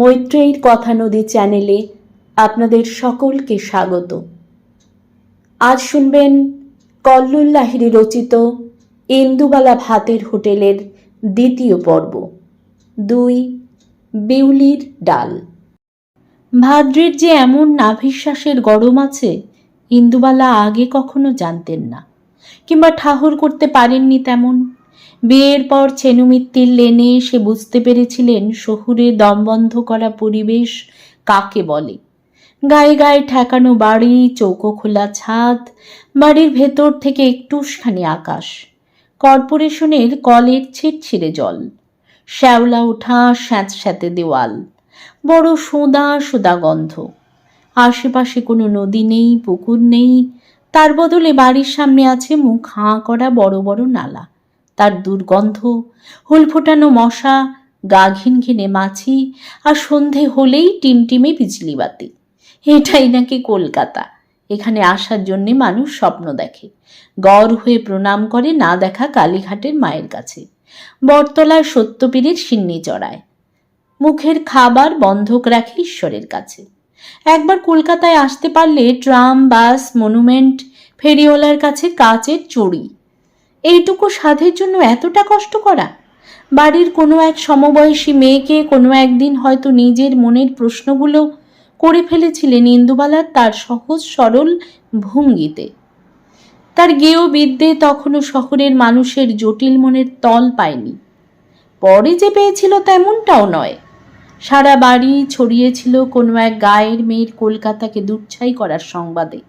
মৈত্রেয়ীর কথা নদী চ্যানেলে আপনাদের সকলকে স্বাগত। আজ শুনবেন কল্লুল লাহিড়ী রচিত ইন্দুবালা ভাতের হোটেলের দ্বিতীয় পর্ব। দুই, বিউলির ডাল। ভাদ্রের যে এমন নাভিশ্বাসের গরম আছে, ইন্দুবালা আগে কখনো জানতেন না, কিংবা ঠাহর করতে পারেননি তেমন। বিয়ের পর ছেনুমিত্তির লেনে সে বুঝতে পেরেছিলেন শহুরে দমবন্ধ করা পরিবেশ কাকে বলে। গায়ে গায়ে ঠেকানো বাড়ি, চৌকো খোলা ছাদ, বাড়ির ভেতর থেকে একটুখানি আকাশ। কর্পোরেশনের কলের ছিটছিড়ে জল। শ্যাওলা ওঠা স্যাঁতস্যাঁতে দেওয়াল। বড় সোদা সোদা গন্ধ। আশেপাশে কোনো নদী নেই, পুকুর নেই। তার বদলে বাড়ির সামনে আছে মুখ হাঁ করা বড় বড় নালা। তার দুর্গন্ধ, হুল ফোটানো মশা, গা ঘিন ঘিনে মাছি আর সন্ধে হলেই টিমটিমে বিজলি বাতি। এটাই নাকি কলকাতা। এখানে আসার জন্যে মানুষ স্বপ্ন দেখে। গড় হয়ে প্রণাম করে না দেখা কালীঘাটের মায়ের কাছে। বটতলায় সত্যপীরের সিন্নি চড়ায়। মুখের খাবার বন্ধক রাখে ঈশ্বরের কাছে। একবার কলকাতায় আসতে পারলে ট্রাম, বাস, মনুমেন্ট, ফেরিওয়ালার কাছে কাচের চড়ি এইটুকু সাধের জন্য এতটা কষ্ট করা? বাড়ির কোনো এক সমবয়সী মেয়েকে কোনো একদিন হয়তো নিজের মনের প্রশ্নগুলো করে ফেলেছিলেন ইন্দুবালার তার সহজ সরল ভঙ্গিতে। তার গেয় বিদ্যে তখনও শহরের মানুষের জটিল মনের তল পায়নি। পরে যে পেয়েছিল তেমনটাও নয়। সারা বাড়ি ছড়িয়েছিল কোনো এক গায়ের মেয়ের কলকাতাকে দুচ্ছাই করার সংবাদে।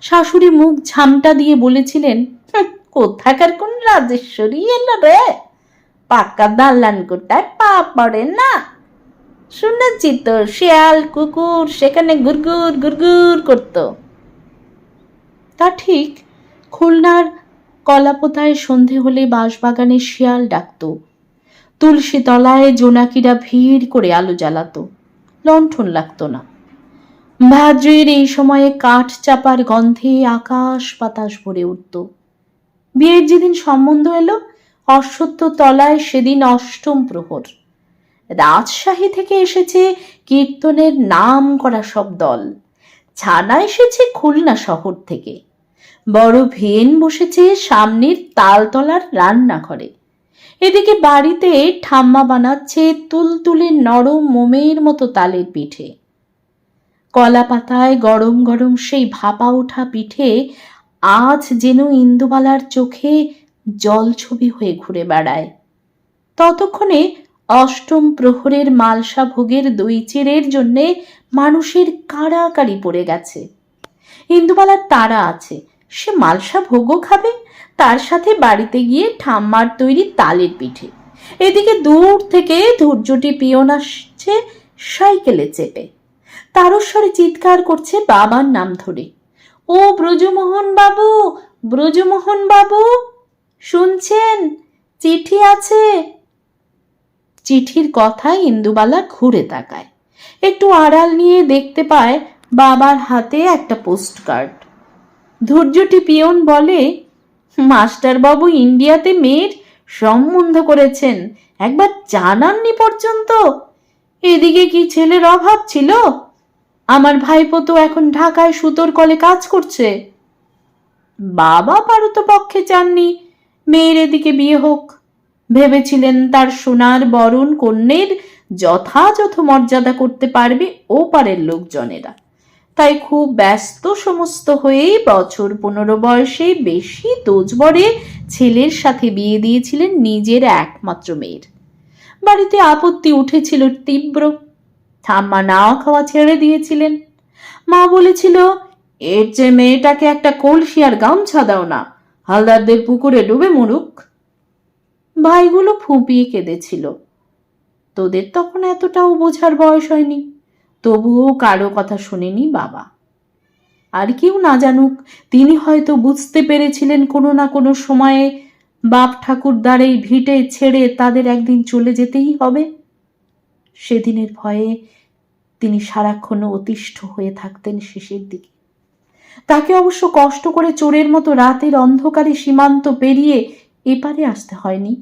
শাশুড়ি মুখ ঝামটা দিয়ে বলেছিলেন "হুঁ, কোথাকার কোন রাজেশ্বরী এলো রে? পাকা দালান কোটায় পা পড়ে না। শুনেছি তো, শিয়াল, কুকুর, সেখানে গুরগুর গুরগুর করতো। তা ঠিক, খুলনার কলাপোতায় সন্ধে হলে বাঁশবাগানে শিয়াল ডাকতো। তুলসী তলায় জোনাকিরা ভিড় করে আলো জ্বালাতো। লণ্ঠন লাগতো না। ভাদ্রের এই সময়ে কাঠ চাপার গন্ধে আকাশ বাতাস ভরে উঠত। বিয়ের যেদিন সম্বন্ধ এলো অশ্বত্থ তলায় সেদিন অষ্টম প্রহর। রাজশাহী থেকে এসেছে কীর্তনের নাম করা সব দল। ছানা এসেছে খুলনা শহর থেকে। বড় ভেন বসেছে সামনের তালতলার রান্নাঘরে। এদিকে বাড়িতে ঠাম্মা বানাচ্ছে তুলতুলে নরম মোমের মতো তালের পিঠে। কলা পাতায় গরম গরম সেই ভাপা ওঠা পিঠে আজ যেন ইন্দুবালার চোখে জলছবি হয়ে ঘুরে বেড়ায়। ততক্ষণে অষ্টম প্রহরের মালসা ভোগের দই চিড়ের জন্যে মানুষের কাড়াকাড়ি পড়ে গেছে। ইন্দুবালার তারা আছে, সে মালসা ভোগও খাবে, তার সাথে বাড়িতে গিয়ে ঠাম্মার তৈরি তালের পিঠে। এদিকে দূর থেকে ধৈর্যটি পিয়ন আসছে সাইকেলে চেপে। তারস্বরে চিৎকার করছে বাবার নাম ধরে। ও ব্রজমোহন বাবু ব্রজমোহন বাবু, শুনছেন? চিঠি আছে? চিঠির কথায় ইন্দুবালা ঘুরে তাকায়। একটু আড়াল নিয়ে দেখতে পায় বাবার হাতে একটা পোস্ট কার্ড ধৈর্যটি পিয়ন বলে, মাস্টারবাবু ইন্ডিয়াতে মেয়ের সম্বন্ধ করেছেন, একবার জানাননি পর্যন্ত। এদিকে কি ছেলের অভাব ছিল? আমার ভাইপো তো এখন ঢাকায় সুতোর কলে কাজ করছে। বাবা পারত পক্ষে চাননি। মেয়ের এদিকে বিয়ে হোক। ভেবেছিলেন তার সোনার বরণ কন্যের যথাযথ মর্যাদা করতে পারবে ও পারের লোকজনেরা। তাই খুব ব্যস্ত সমস্ত হয়েই বছর পনেরো বয়সে বেশি তোজবরে ছেলের সাথে বিয়ে দিয়েছিলেন নিজের একমাত্র মেয়ের। বাড়িতে আপত্তি উঠেছিল তীব্র। ঠাম্মা নাও খাওয়া ছেড়ে দিয়েছিলেন। মা বলেছিল, এর যে মেয়েটাকে একটা কলসি আর গামছা দাও না, হালদারদের পুকুরে ডুবে মরুক। ভাইগুলো ফুঁপিয়ে কেঁদেছিল। তোদের তখন এতটাও বোঝার বয়স হয়নি, তবুও কারও কথা শুনেনি বাবা। আর কেউ না জানুক, তিনি হয়তো বুঝতে পেরেছিলেন কোনো না কোনো সময়ে বাপ ঠাকুর দ্বারেই ভিটে ছেড়ে তাদের একদিন চলে যেতেই হবে। সেদিনের ভয়ে তিনি সারাক্ষণ অতিষ্ঠ হয়ে থাকতেন শেষের দিকে। তাকে অবশ্য কষ্ট করে চোরের মতো রাতের অন্ধকারে সীমান্ত পেরিয়ে এপারে আসতে হয়নি।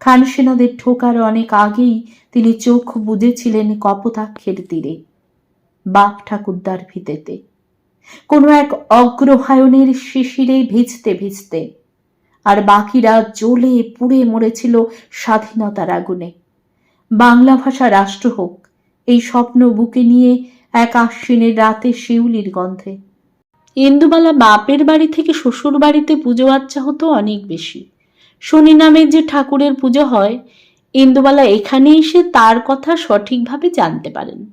খানসেনাদের ঠোকার অনেক আগেই তিনি চোখ বুঝেছিলেন কপোতাক্ষের তীরে, বাপ ঠাকুরদার ভিতেতে। কোনো এক অগ্রহায়ণের শিশিরে ভিজতে ভিজতে, আর বাকিরা জ্বলে পুড়ে মরেছিল স্বাধীনতার আগুনে। বাংলা ভাষা রাষ্ট্র হোক, এই স্বপ্ন বুকে নিয়ে এক আশ্বিনের রাতে শিউলির গন্ধে। ইন্দুবালা বাপের বাড়ি থেকে শ্বশুর বাড়িতে পুজো আচ্চা হতো অনেক বেশি। শনি নামের যে ঠাকুরের পুজো হয়, ইন্দুবালা এখানে এসে তার কথা সঠিকভাবে জানতে পারেন।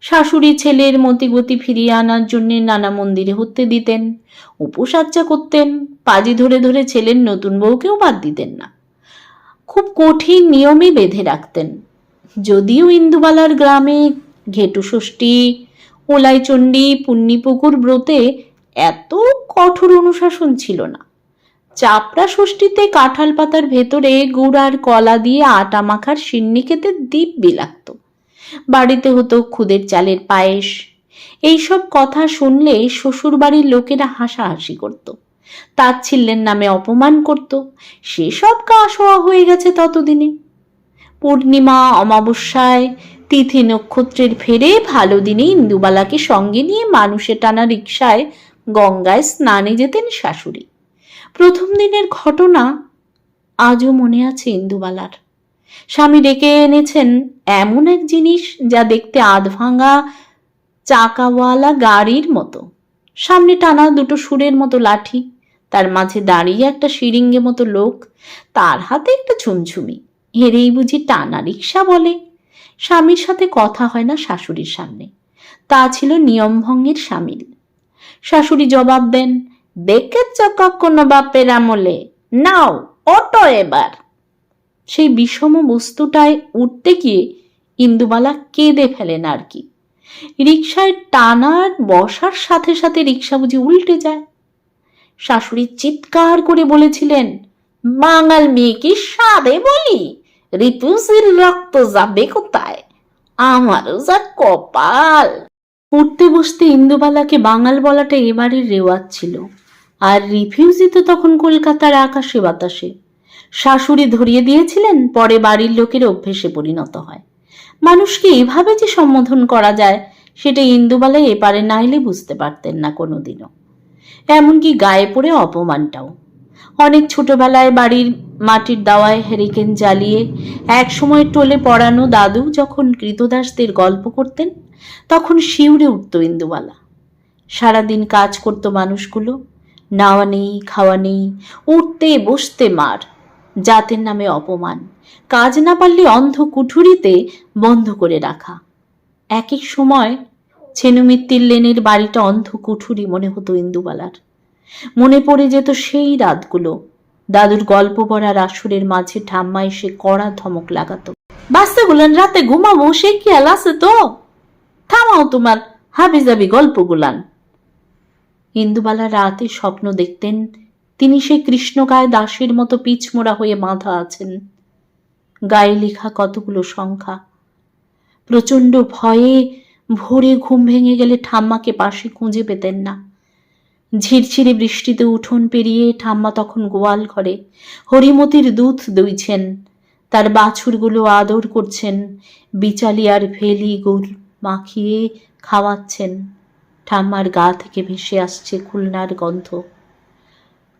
শাশুড়ি ছেলের মতিগতি ফিরিয়ে আনার জন্য নানা মন্দিরে হতে দিতেন, উপোস উপসাচ্চা করতেন, পাজি ধরে ধরে ছেলের নতুন বউকেও বাদ দিতেন না। খুব কঠিন নিয়মে বেঁধে রাখতেন। যদিও ইন্দুবালার গ্রামে ঘেটু ষষ্ঠী ওলাইচণ্ডী পুণ্যিপুকুর ব্রতে এত কঠোর অনুশাসন ছিল না। চাপড়া ষষ্ঠীতে কাঁঠাল পাতার ভেতরে গুড় আর কলা দিয়ে আটা মাখার সিন্নি খেতে দিব্যি লাগতো। বাড়িতে হতো খুদের চালের পায়েস। এইসব কথা শুনলে শ্বশুর বাড়ির লোকেরা হাসাহাসি করত। তাচ্ছিল্যের নামে অপমান করত। সেসব কাশ হওয়া হয়ে গেছে ততদিনে। পূর্ণিমা, অমাবস্যায়, তিথি নক্ষত্রের ফেরে ভালো দিনে ইন্দুবালাকে সঙ্গে নিয়ে মানুষে টানা রিক্সায় গঙ্গায় স্নানে যেতেন শাশুড়ি। প্রথম দিনের ঘটনা আজও মনে আছে ইন্দুবালার। স্বামী ডেকে এনেছেন এমন এক জিনিস যা দেখতে আধ ভাঙা চাকাওয়ালা গাড়ির মতো। সামনে টানা দুটো সুরের মতো লাঠি, তার মাঝে দাঁড়িয়ে একটা শিরিঙ্গে মতো লোক, তার হাতে একটা ঝুমঝুমি। হেরেই বুঝি টানা রিক্সা বলে। স্বামীর সাথে কথা হয় না শাশুড়ির সামনে। তা ছিল নিয়মভঙ্গের সামিল। শাশুড়ি জবাব দেন, দেখেছ কখনো বাপের আমলে? নাও অটো এবার। সেই বিষম বস্তুটায় উঠতে গিয়ে ইন্দুবালা কেঁদে ফেলেন আর কি। রিক্সায় টানার বসার সাথে সাথে রিক্সা বুঝি উল্টে যায়। শাশুড়ি চিৎকার করে বলেছিলেন, বাঙাল মেয়ে কি সাদে বলি রিপুসির রক্ত যাবে কোথায়? আমারও যা কপাল। উঠতে বসতে ইন্দুবালাকে বাঙাল বলাটা এবারের রেওয়াজ ছিল। আর রিফিউজি তো তখন কলকাতার আকাশে বাতাসে। শাশুড়ি ধরিয়ে দিয়েছিলেন, পরে বাড়ির লোকের অভ্যেসে পরিণত হয়। মানুষকে এভাবে যে সম্বোধন করা যায়, সেটা ইন্দুবালা এপারে না এলে বুঝতে পারতেন না কোনোদিনও। এমনকি গায়ে পড়ে অপমানটাও। অনেক ছোটবেলায় বাড়ির মাটির দাওয়ায় হেরিকেন জ্বালিয়ে এক সময় টোলে পড়ানো দাদু যখন কৃতদাসদের গল্প করতেন, তখন শিউরে উঠত ইন্দুবালা। সারাদিন কাজ করত মানুষগুলো, নাওয়া নেই, খাওয়া নেই, উঠতে বসতে মার, জাতের নামে অপমান, কাজ না পারলে অন্ধ কুঠুরিতে বন্ধ করে রাখা। এক এক সময় ছেনুমিত্তির লেনের বাড়িটা অন্ধ কুঠুরি মনে হতো ইন্দুবালার। মনে পড়ে যেত সেই রাতগুলো। দাদুর গল্প পড়ার আসরের মাঝে ঠাম্মা এসে কড়া ধমক লাগাতো। বাস্তে গুলান, রাতে ঘুমাবো, সে খেয়াল আছে তো? থামাও তোমার হাবি যাবি গল্প গুলান। ইন্দুবালা রাতে স্বপ্ন দেখতেন তিনি সেই কৃষ্ণকায় দাসের মতো পিছমোড়া হয়ে বাঁধা আছেন। গায়ে লেখা কতগুলো সংখ্যা। প্রচণ্ড ভয়ে ভোরে ঘুম ভেঙে গেলে ঠাম্মাকে পাশে খুঁজে পেতেন না। ঝিরঝিরে বৃষ্টিতে উঠোন পেরিয়ে ঠাম্মা তখন গোয়াল ঘরে। হরিমতির দুধ দইছেন, তার বাছুরগুলো আদর করছেন, বিচালি আর ভেলি গুড় মাখিয়ে খাওয়াচ্ছেন। ঠাম্মার গা থেকে ভেসে আসছে খুলনার গন্ধ।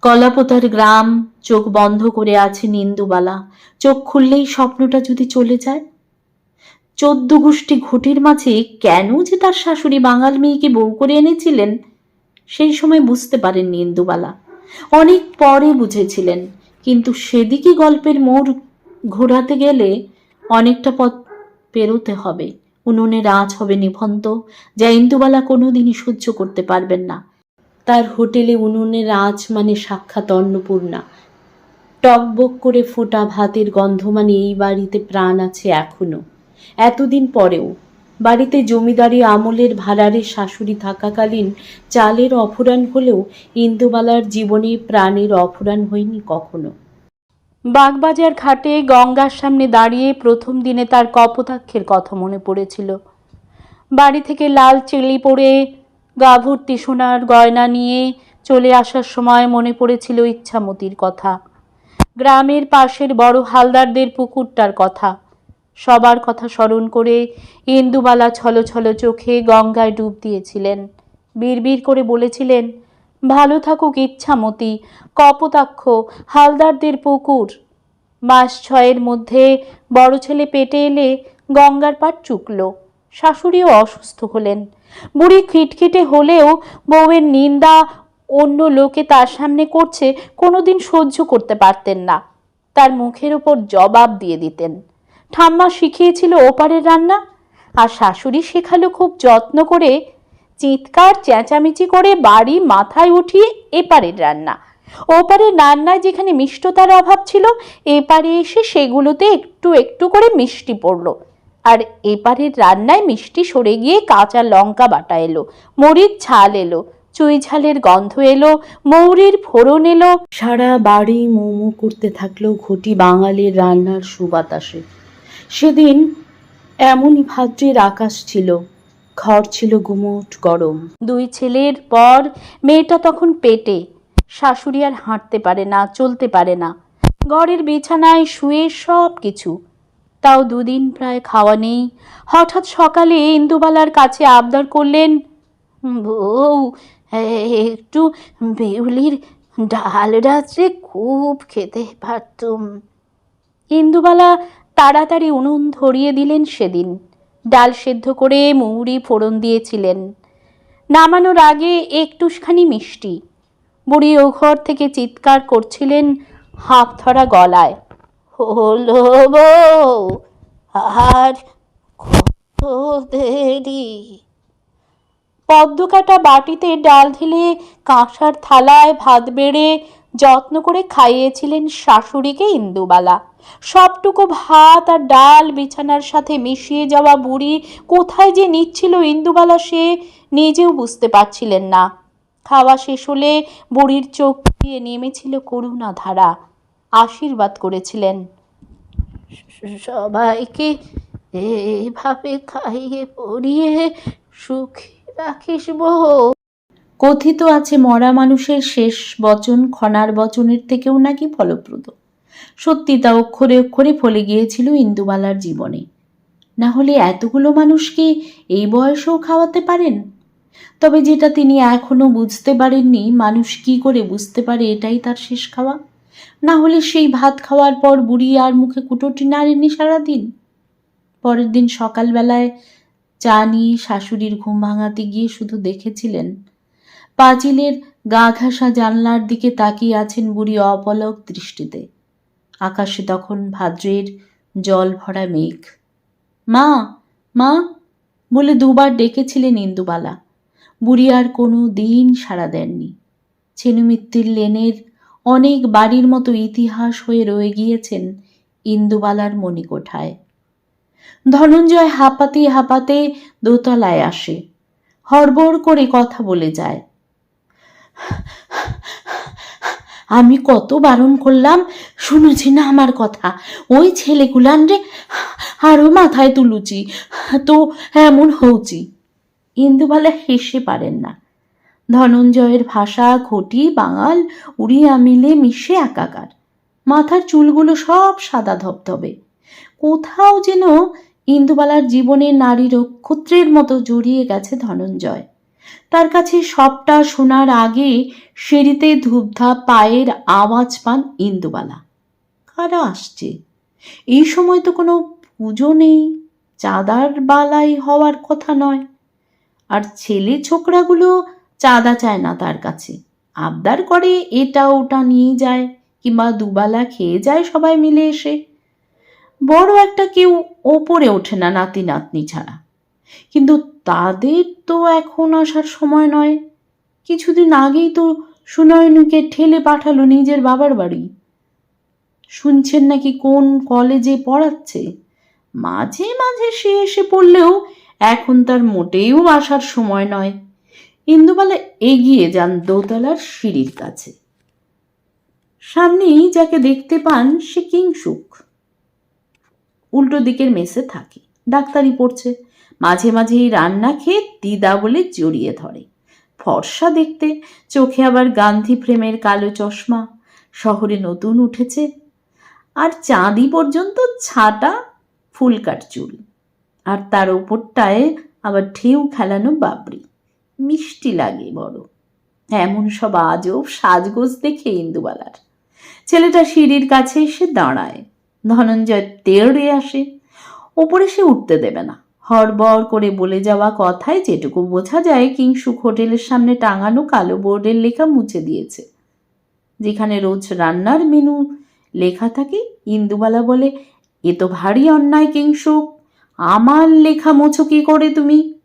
কলাপোতার গ্রাম, চোখ বন্ধ করে আছে নিন্দুবালা। চোখ খুললেই স্বপ্নটা যদি চলে যায়? চোদ্দ গোষ্ঠী ঘটির মাঝে কেন যে তার শাশুড়ি বাঙাল মেয়েকে বউ করে এনেছিলেন? সেই সময় বুঝতে পারেননি ইন্দুবালা। অনেক পরে বুঝেছিলেন, কিন্তু সেদিকে গল্পের মোড় ঘোরাতে গেলে অনেকটা পথ পেরোতে হবে। উনুনে আঁচ হবে নিভন্ত যা ইন্দুবালা কোনোদিনই সহ্য করতে পারবেন না। তার হোটেলে উনুনের আঁচ মানে সাক্ষাৎ অন্নপূর্ণা। টকবক করে ফোটা ভাতের গন্ধ মানে এই বাড়িতে প্রাণ আছে এখনও। এতদিন পরেও বাড়িতে জমিদারি আমলের ভাড়ারে শাশুড়ি থাকাকালীন চালের অফুরান হলেও ইন্দুবালার জীবনে প্রাণের অফুরান হয়নি কখনো। বাগবাজার ঘাটে গঙ্গার সামনে দাঁড়িয়ে প্রথম দিনে তার কপোতাক্ষের কথা মনে পড়েছিল। বাড়ি থেকে লাল চেলি পরে গা ভর্তি সোনার গয়না নিয়ে চলে আসার সময় মনে পড়েছিল ইচ্ছামতির কথা। গ্রামের পাশের বড় হালদারদের পুকুরটার কথা। সবার কথা স্মরণ করে ইন্দুবালা ছলো ছলো চোখে গঙ্গায় ডুব দিয়েছিলেন। বিড়বিড় করে বলেছিলেন, ভালো থাকুক ইচ্ছামতি, কপোতাক্ষ, হালদারদের পুকুর। মাস ছয়ের মধ্যে বড় ছেলে পেটে এলে গঙ্গার পাট চুকল। শাশুড়িও অসুস্থ হলেন। বুড়ি খিটখিটে হলেও বউয়ের নিন্দা অন্য লোকে তার সামনে করছে কোনোদিন সহ্য করতে পারতেন না। তার মুখের ওপর জবাব দিয়ে দিতেন। ঠাম্মা শিখিয়েছিল ওপারের রান্না, আর শাশুড়ি শেখালো খুব যত্ন করে চিৎকার, চেঁচামেচি করে বাড়ি মাথায় উঠিয়ে এপারের রান্না। ওপারের রান্নায় যেখানে মিষ্টতার অভাব ছিল, এপারে এসে সেগুলোতে একটু একটু করে মিষ্টি পড়ল। আর এপারের রান্নায় মিষ্টি সরে গিয়ে কাঁচা লঙ্কা বাটা এলো মরিচ ঝাল এলো, চুই ঝালের গন্ধ এলো, মৌরির ফোড়ন এলো। সারা বাড়ি মোমো করতে থাকল ঘটি বাঙালির রান্নার সুবাতাসে। সেদিন এমনই ভাদ্রের আকাশ ছিল। ঘর ছিল গুমোট গরম। দুই ছেলের পর মেয়েটা তখন পেটে। শাশুড়ি আর হাঁটতে পারে না, চলতে পারে না। ঘরের বিছানায় শুয়ে সব কিছু। তাও দুদিন প্রায় খাওয়া নেই। হঠাৎ সকালে ইন্দুবালার কাছে আবদার করলেন, বউ একটু বেউলির ডাল রাত্রে খুব খেতে পারতুম। ইন্দুবালা তাড়াতাড়ি উনুন ধরিয়ে দিলেন সেদিন। ডাল সেদ্ধ করে মৌরি ফোড়ন দিয়েছিলেন। নামানোর আগে একটুখানি মিষ্টি। বুড়ি ও ঘর থেকে চিৎকার করছিলেন হাঁপ ধরা গলায়। হলো আর দেরি। পদ্মকাটা বাটিতে ডাল ঢেলে কাঁসার থালায় ভাত বেড়ে যত্ন করে খাইয়েছিলেন শাশুড়িকে ইন্দুবালা। সবটুকু ভাত আর ডাল বিছানার সাথে মিশিয়ে যাওয়া বুড়ি কোথায় যে নিচ্ছিল ইন্দুবালা সে নিজেও বুঝতে পারছিলেন না। খাওয়া শেষ হলে বুড়ির চোখ দিয়ে নেমেছিল করুণা ধারা। আশীর্বাদ করেছিলেন। সবাইকে এভাবে খাইয়ে পরিয়ে সুখী রাখিস বউ। কথিত আছে মরা মানুষের শেষ বচন খনার বচনের থেকেও নাকি ফলপ্রদ। সত্যি তা অক্ষরে অক্ষরে ফলে গিয়েছিল ইন্দুবালার জীবনে। না হলে এতগুলো মানুষকে এই বয়সেও খাওয়াতে পারেন? তবে যেটা তিনি এখনও বুঝতে পারেননি, মানুষ কি করে বুঝতে পারে এটাই তার শেষ খাওয়া? না হলে সেই ভাত খাওয়ার পর বুড়ি আর মুখে কুটোটি নাড়েনি সারাদিন? পরের দিন সকালবেলায় চা নিয়ে শাশুড়ির ঘুম ভাঙাতে গিয়ে শুধু দেখেছিলেন। পাঁচিলের গা ঘাসা জানলার দিকে তাকিয়ে আছেন বুড়ি অপলক দৃষ্টিতে। আকাশে তখন ভাদ্রের জল ভরা মেঘ। মা মা, বলে দুবার ডেকেছিলেন ইন্দুবালা বুড়ি আর কোনো দিন সাড়া দেননি। ছেনুমিত্তির লেনের অনেক বাড়ির মতো ইতিহাস হয়ে রয়ে গিয়েছেন ইন্দুবালার মণিকোঠায়। ধনঞ্জয় হাঁপাতে হাঁপাতে দোতলায় আসে। হড়বড় করে কথা বলে যায়। আমি কত বারণ করলাম, শুনেছি না আমার কথা। ওই ছেলেগুলান রে আরও মাথায় তুলুচি। তো এমন হউচি। ইন্দুবালা হেসে পারেন না। ধনঞ্জয়ের ভাষা ঘটি বাঙাল, উড়িয়া মিলে মিশে একাকার। মাথার চুলগুলো সব সাদা ধবধবে। কোথাও যেন ইন্দুবালার জীবনে নারীর নক্ষত্রের মতো জড়িয়ে গেছে ধনঞ্জয়। তার কাছে সবটা শোনার আগে সিঁড়িতে ধূপধাপ পায়ের আওয়াজ পান ইন্দুবালা। কারা আসছে? এই সময় তো কোনো পুজো নেই, চাঁদার বালাই হওয়ার কথা নয়। আর ছেলে ছোকরাগুলো চাঁদা চায় না তার কাছে। আবদার করে এটা ওটা নিয়ে যায়, কিংবা দুবেলা খেয়ে যায় সবাই মিলে এসে। বড় একটা কেউ ওপরে ওঠে না নাতি নাতনি ছাড়া। কিন্তু তাদের তো এখন আসার সময় নয়। কিছুদিন আগেই তো সুনয়নীকে ঠেলে পাঠালো নিজের বাবার বাড়ি। শুনছেন নাকি কোন কলেজে পড়াচ্ছে? মাঝে মাঝে সে এসে পড়লেও এখন তার মোটেও আসার সময় নয়। ইন্দুবালা এগিয়ে যান দোতলার সিঁড়ির কাছে। সামনেই যাকে দেখতে পান সে কিংসুক। উল্টো দিকের মেসে থাকে। ডাক্তারি পড়ছে। মাঝে মাঝেই রান্না খেয়ে দিদা বলে জড়িয়ে ধরে। ফর্সা দেখতে চোখে আবার গান্ধী ফ্রেমের কালো চশমা। শহরে নতুন উঠেছে। আর চাঁদি পর্যন্ত ছাটা ফুলকাট চুল। আর তার ওপরটায় আবার ঢেউ খেলানো বাবরি। মিষ্টি লাগে বড়। এমন সব আজব সাজগোজ দেখে ইন্দুবালার। ছেলেটা সিঁড়ির কাছে এসে দাঁড়ায়। ধনঞ্জয় তেড়ে আসে। ওপরে সে উঠতে দেবে না। হড়বড় করে বলে যাওয়া কথায় যেটুকু বোঝা যায় কিংসুক হোটেলের সামনে টাঙানো কালো বোর্ডের লেখা মুছে দিয়েছে। যেখানে রোজ রান্নার মেনু লেখা থাকে, ইন্দুবালা বলে, এ তো ভারী অন্যায় কিংসুক আমার লেখা মোছো কি করে তুমি?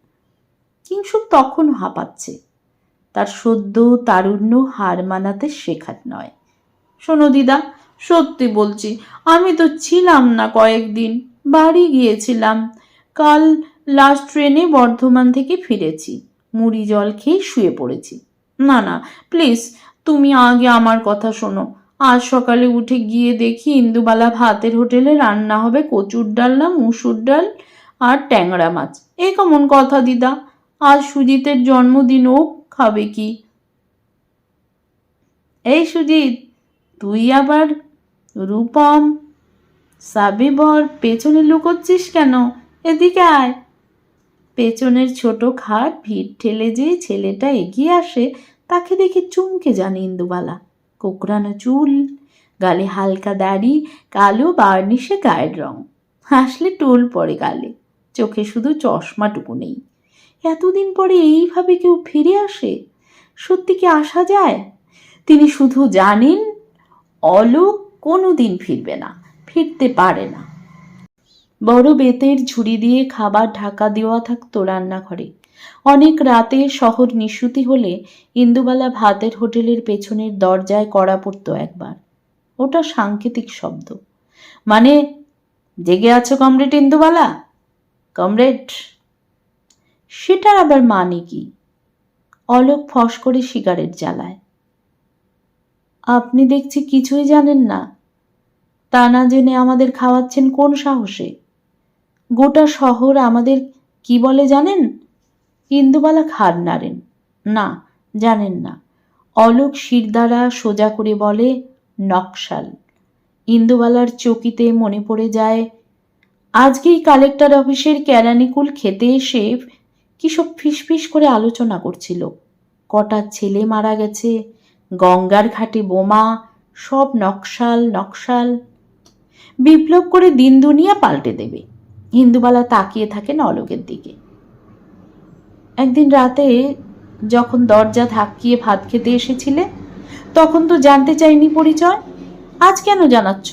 কিংসুক তখন হাঁপাচ্ছে। তার সদ্য তারুণ্য হার মানাতে শেখার নয়। শোনো দিদা, সত্যি বলছি, আমি তো ছিলাম না কয়েকদিন, বাড়ি গিয়েছিলাম কাল লাস্ট ট্রেনে বর্ধমান থেকে ফিরেছি। মুড়ি জল খেয়ে শুয়ে পড়েছি। না না প্লিজ তুমি আগে আমার কথা শোনো। আজ সকালে উঠে গিয়ে দেখি ইন্দুবালা ভাতের হোটেলে রান্না হবে কচুর ডাল না মুসুর ডাল আর ট্যাংরা মাছ। এ কেমন কথা দিদা? আজ সুজিতের জন্মদিন, ও খাবে কি? এই সুজিত, তুই আবার রূপম, সাবিবর পেছনে লুকোচ্ছিস কেন? এদিকে আয়। পেছনের ছোট খাট ভিড় ঠেলে যে ছেলেটা এগিয়ে আসে, তাকে দেখে চমকে যান ইন্দুবালা। কোকড়ানো চুল, গালে হালকা দাড়ি, কালো বার্নিশে গায়ের রং। হাসলে টোল পড়ে গালে, চোখে শুধু চশমাটুকু নেই। এতদিন পরে এইভাবে কেউ ফিরে আসে? সত্যি কি আসা যায়? তিনি শুধু জানেন, অলোক কোনো দিন ফিরবে না, ফিরতে পারে না। বড় বেতের ঝুড়ি দিয়ে খাবার ঢাকা দেওয়া থাকতো রান্নাঘরে। অনেক রাতে শহর নিশুতি হলে ইন্দুবালা ভাতের হোটেলের পেছনের দরজায় কড়া পড়তো একবার। ওটা সাংকেতিক শব্দ। মানে জেগে আছো কমরেড ইন্দুবালা? কমরেড সেটার আবার মানে কি? অলোক ফস করে সিগারেট জ্বালায়। আপনি দেখছি কিছুই জানেন না। তা না জেনে আমাদের খাওয়াচ্ছেন কোন সাহসে? গোটা শহর আমাদের কি বলে জানেন? ইন্দুবালা খার নাড়েন। না, জানেন না। অলোক শিরদাঁড়া সোজা করে বলে, নকশাল। ইন্দুবালার চকিতে মনে পড়ে যায়, আজকেই কালেক্টর অফিসের ক্যারানিকুল খেতে এসে কি সব ফিসফিস করে আলোচনা করছিল। কটা ছেলে মারা গেছে, গঙ্গার ঘাটে বোমা, সব নকশাল নকশাল। বিপ্লব করে দিন দুনিয়া পাল্টে দেবে। হিন্দুবালা তাকিয়ে থাকেন অলোকের দিকে। একদিন রাতে যখন দরজা ধাক্কিয়ে ভাত খেতে এসেছিলে, তখন তো জানতে চাইনি পরিচয়। আজ কেন জানাচ্ছ?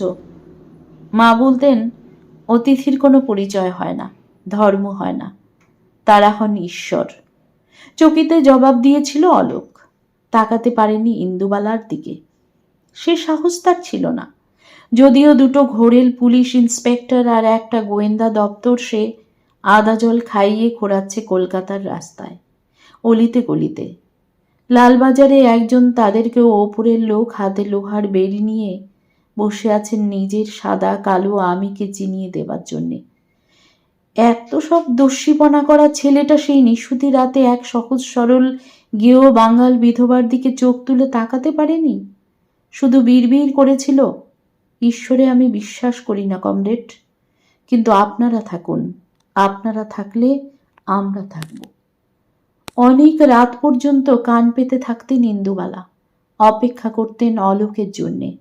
মা বলতেন, অতিথির কোনো পরিচয় হয় না, ধর্ম হয় না, তারা হন ঈশ্বর। চকিতে জবাব দিয়েছিল অলোক, তাকাতে পারেনি ইন্দুবালার দিকে। সে সাহস তার ছিল না। যদিও দুটো ঘোরেল পুলিশ ইন্সপেক্টর আর একটা গোয়েন্দা দপ্তর, সে আদা জল খাইয়ে ঘোরাচ্ছে কলকাতার রাস্তায়, অলিতে গলিতে। লালবাজারে একজন তাদেরকেও ওপরের লোক হাতে লোহার বেড়ি নিয়ে বসে আছেন নিজের সাদা কালো আমিকে চিনিয়ে দেবার জন্যে। এত সব দস্যিপনা করা ছেলেটা সেই নিশুতি রাতে এক সহজ সরল গেও বাঙাল বিধবার দিকে চোখ তুলে তাকাতে পারেনি? শুধু বিড়বিড় করেছিল? ঈশ্বরে আমি বিশ্বাস করি না, কমরেড। কিন্তু আপনারা থাকুন, আপনারা থাকলে আমরা থাকব। অনেক রাত পর্যন্ত কান পেতে থাকতেন ইন্দুবালা, অপেক্ষা করতেন অলোকের জন্যে।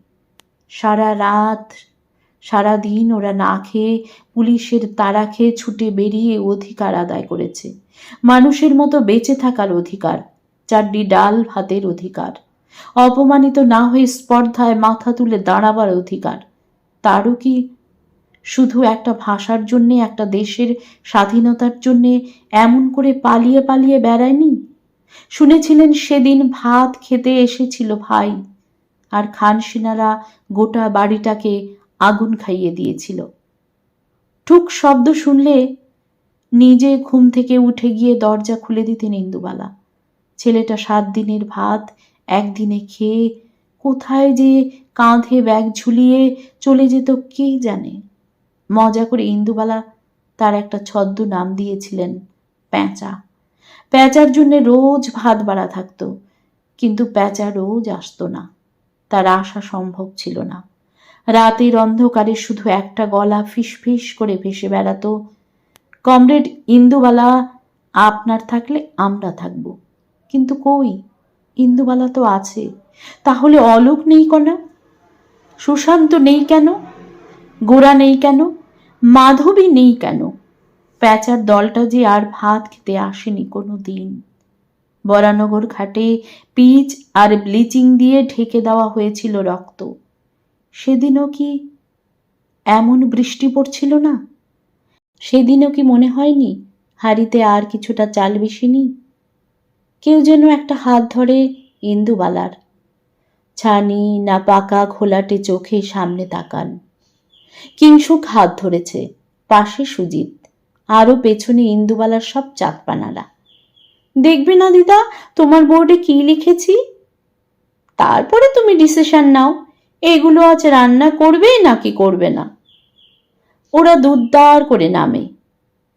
সারা রাত, সারা দিন ওরা না খেয়ে পুলিশের তাড়া খেয়ে ছুটে বেরিয়ে অধিকার আদায় করেছে। মানুষের মতো বেঁচে থাকার অধিকার, চারটি ডাল ভাতের অধিকার। অপমানিত না হয়ে স্পর্ধায় মাথা তুলে দাঁড়াবার অধিকার। তারও কি শুধু একটা ভাষার জন্যে, একটা দেশের স্বাধীনতার জন্যে এমন করে পালিয়ে পালিয়ে বেড়ায়নি? শুনেছিলেন সেদিন ভাত খেতে এসেছিল ভাই, আর খান সিনারা গোটা বাড়িটাকে আগুন খাইয়ে দিয়েছিল। ঠুক শব্দ শুনলে নিজে ঘুম থেকে উঠে গিয়ে দরজা খুলে দিতেন ইন্দুবালা। ছেলেটা সাত দিনের ভাত একদিনে খেয়ে কোথায় যে কাঁধে ব্যাগ ঝুলিয়ে চলে যেত কে জানে? মজা করে ইন্দুবালা তার একটা ছদ্ম নাম দিয়েছিলেন, প্যাঁচা। প্যাঁচার জন্য রোজ ভাত বাড়া থাকতো, কিন্তু প্যাঁচা রোজ আসতো না। তার আসা সম্ভব ছিল না। রাতের অন্ধকারে শুধু একটা গলা ফিসফিস করে ভেসে বেড়াতো, কমরেড, ইন্দুবালা, আপনার থাকলে আমরা থাকব। কিন্তু কই? ইন্দুবালা তো আছে। তাহলে অলোক নেই কেন? সুশান্ত নেই কেন? গোড়া নেই কেন? মাধবী নেই কেন? প্যাচার দলটা যে আর ভাত খেতে আসেনি কোনো দিন। বরানগর ঘাটে পিচ আর ব্লিচিং দিয়ে ঢেকে দেওয়া হয়েছিল রক্ত। সেদিনও কি এমন বৃষ্টি পড়ছিল না? সেদিনও কি মনে হয়নি হাড়িতে আর কিছুটা চাল বেশিনি কেউ যেন একটা হাত ধরে ইন্দুবালার। ছানি না পাকা ঘোলাটে চোখে সামনে তাকান। কিংসুক হাত ধরেছে, পাশে সুজিত আরও পেছনে ইন্দুবালার সব চাঁদপানারা। দেখবে না দিদা, তোমার বোর্ডে কি লিখেছি? তারপরে তুমি ডিসিশন নাও, এগুলো আজ রান্না করবে নাকি করবে না? ওরা দুদ্দার করে নামে।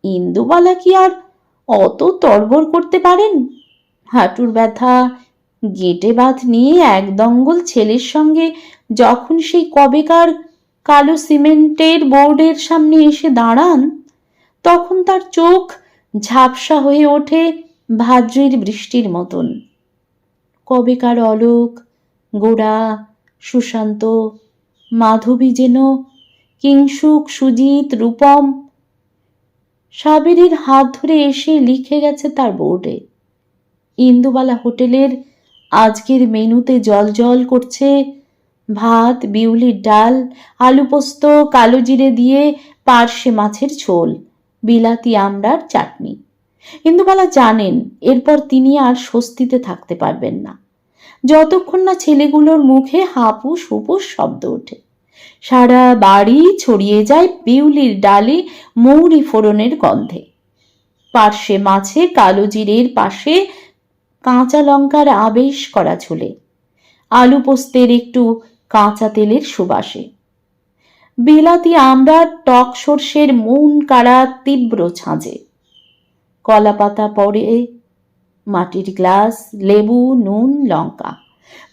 ইন্দুবালা কি আর অত তরবর করতে পারেন? হাঁটুর ব্যথা, গেটে বাঁধ নিয়ে এক দঙ্গল ছেলের সঙ্গে যখন সেই কবেকার কালো সিমেন্টের বোর্ডের সামনে এসে দাঁড়ান, তখন তার চোখ ঝাপসা হয়ে ওঠে ভাদ্রের বৃষ্টির মতন। কবেকার অলোক, গোড়া, সুশান্ত, মাধবী যেন কিংসুক, সুজিত, রূপম, সাবেরির হাত ধরে এসে লিখে গেছে তার বোর্ডে। ইন্দুবালা হোটেলের আজকের মেনুতে জল জল করছে। ভাত, বিউলির ডাল, আলু পোস্ত, কালো জিরে দিয়ে পার্শে মাছের ঝোল, বিলাতি আমড়ার চাটনি। ইন্দুবালা জানেন, এরপর তিনি আর স্বস্তিতে থাকতে পারবেন না। যতক্ষণ না ছেলেগুলোর মুখে হাপুস হুপুস শব্দ ওঠে। সারা বাড়ি ছড়িয়ে যায় বিউলির ডালে মৌরি ফোড়নের গন্ধে। পার্শ্বে মাছে কালো জিরের পাশে কাঁচা লঙ্কার আবেশ করা ঝুলে। আলু পোস্তের একটু কাঁচা তেলের সুবাসে। বিলাতি আমড়ার টক সর্ষের মন কাড়া তীব্র ছাঁচে। কলা পাতা পরে মাটির গ্লাস, লেবু, নুন, লঙ্কা।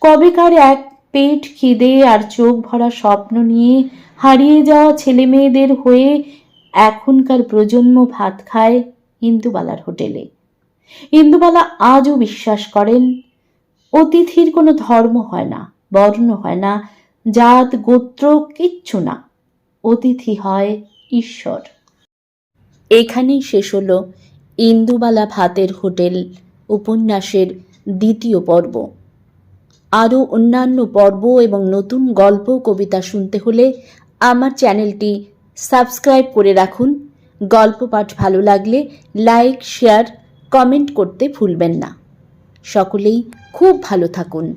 কবেকার এক পেট খিদে আর চোখ ভরা স্বপ্ন নিয়ে হারিয়ে যাওয়া ছেলে মেয়েদের হয়ে এখনকার প্রজন্ম ভাত খায় ইন্দুবালার হোটেলে। ইন্দুবালা আজও বিশ্বাস করেন, অতিথির কোনো ধর্ম হয় না, বর্ণ হয় না, জাত, গোত্র কিচ্ছু না। অতিথি হয় ঈশ্বর। এখানেই শেষ হলো ইন্দুবালা ভাতের হোটেল উপন্যাসের দ্বিতীয় পর্ব। আরও অন্যান্য পর্ব এবং নতুন গল্প কবিতা শুনতে হলে আমার চ্যানেলটি সাবস্ক্রাইব করে রাখুন। গল্প পাঠ ভালো লাগলে লাইক, শেয়ার কমেন্ট করতে ভুলবেন না। সকলেই খুব ভালো থাকুন।